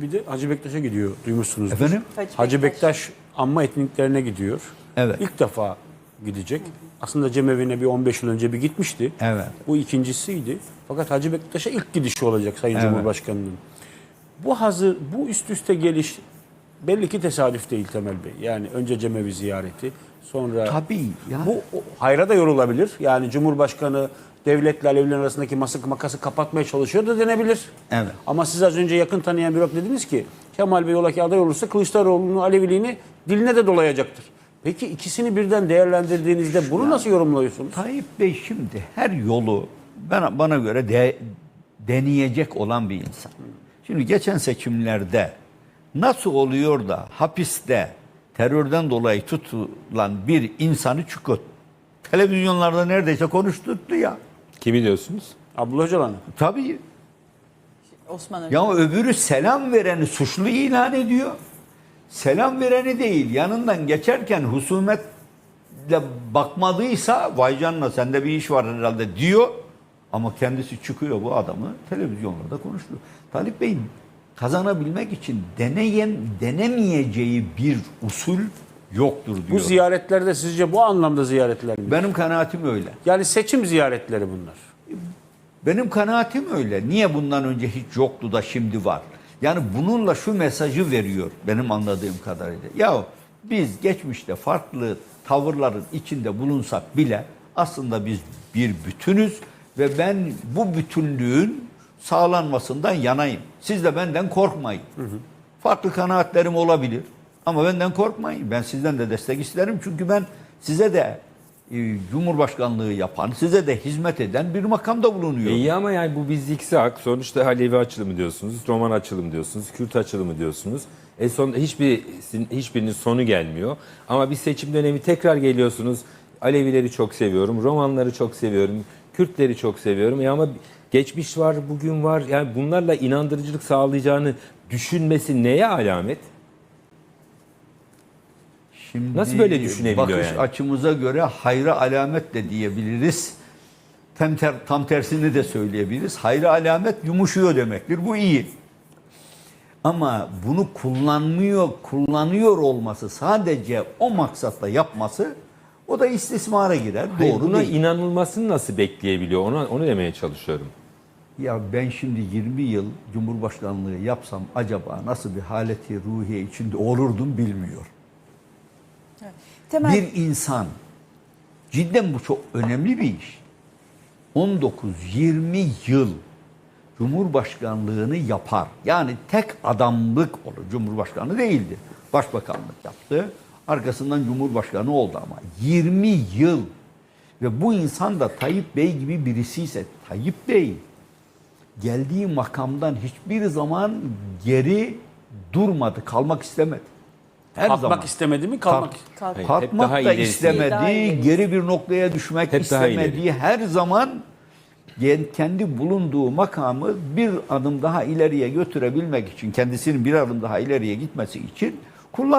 Bir de Hacı Bektaş'a gidiyor duymuşsunuz. Efendim? Hacı Hacı Bektaş. Bektaş anma etkinliklerine gidiyor. Evet. İlk defa gidecek. Aslında cemeviğine bir 15 yıl önce bir gitmişti. Evet. Bu ikincisiydi. Fakat Hacı Bektaş'a ilk gidişi olacak Sayın Evet. Cumhurbaşkanı'nın. Bu hazır, bu üst üste geliş belli ki tesadüf değil Temel Bey. Yani önce cemevi ziyareti, sonra Tabii. Ya. bu hayra da yorulabilir. Yani Cumhurbaşkanı devletle Alevilerin arasındaki masak makası kapatmaya çalışıyor da denebilir. Evet. Ama siz az önce yakın tanıyan bir dediniz ki Kemal Bey ola ki aday olursa Kılıçdaroğlu'nun Aleviliğini diline de dolayacaktır. Peki ikisini birden değerlendirdiğinizde bunu nasıl yorumluyorsunuz? Tayyip Bey şimdi her yolu bana, bana göre de, deneyecek olan bir insan. Şimdi geçen seçimlerde nasıl oluyor da hapiste terörden dolayı tutulan bir insanı çıkıp televizyonlarda neredeyse konuşturdu ya. Kimi diyorsunuz? Abdullah Öcalan. Tabii. Osman Hoca. Ya öbürü selam vereni suçlu ilan ediyor. Selam vereni değil. Yanından geçerken husumetle bakmadıysa vay canına sende bir iş var herhalde diyor. Ama kendisi çıkıyor bu adamı televizyonlarda konuşuyor. Talip Bey'in kazanabilmek için deneyen, denemeyeceği bir usul yoktur diyor. Bu ziyaretlerde sizce bu anlamda ziyaretler mi? Benim kanaatim öyle. Yani seçim ziyaretleri bunlar. Benim kanaatim öyle. Niye bundan önce hiç yoktu da şimdi var? Yani bununla şu mesajı veriyor benim anladığım kadarıyla. Ya biz geçmişte farklı tavırların içinde bulunsak bile aslında biz bir bütünüz ve ben bu bütünlüğün sağlanmasından yanayım. Siz de benden korkmayın. Farklı kanaatlerim olabilir ama benden korkmayın. Ben sizden de destek isterim çünkü ben size de e, Cumhurbaşkanlığı yapan, size de hizmet eden bir makamda bulunuyorum. İyi ama yani bu bizdeki hak. Sonuçta Alevi açılımı diyorsunuz, Roman açılımı diyorsunuz, Kürt açılımı diyorsunuz. E son hiçbir hiçbirinin sonu gelmiyor. Ama bir seçim dönemi tekrar geliyorsunuz. Alevileri çok seviyorum, Romanları çok seviyorum, Kürtleri çok seviyorum. E ama geçmiş var, bugün var. Yani bunlarla inandırıcılık sağlayacağını düşünmesi neye alamet? Şimdi Nasıl böyle düşünebiliyor bakış yani? açımıza göre hayra alamet de diyebiliriz. Tam, ter, tam tersini de söyleyebiliriz. Hayra alamet yumuşuyor demektir. Bu iyi. Ama bunu kullanmıyor, kullanıyor olması sadece o maksatla yapması o da istismara girer. Hayır, Doğru buna değil. inanılmasını nasıl bekleyebiliyor? Onu, onu demeye çalışıyorum. Ya ben şimdi 20 yıl Cumhurbaşkanlığı yapsam acaba nasıl bir haleti ruhiye içinde olurdum bilmiyorum. Temel Bir insan cidden bu çok önemli bir iş. 19-20 yıl Cumhurbaşkanlığını yapar. Yani tek adamlık olur. Cumhurbaşkanı değildi. Başbakanlık yaptı. Arkasından Cumhurbaşkanı oldu ama 20 yıl ve bu insan da Tayyip Bey gibi birisi ise Tayyip Bey geldiği makamdan hiçbir zaman geri durmadı, kalmak istemedi. Her Kalkmak zaman. istemedi mi? Kalmak. kalk. Hayır. hep Kalkmak daha da ilerisi. istemedi, Daha ilerisi. geri bir noktaya düşmek Hep daha istemedi. ileri. Her zaman gen- kendi bulunduğu makamı bir adım daha ileriye götürebilmek için, kendisinin bir adım daha ileriye gitmesi için kullandı.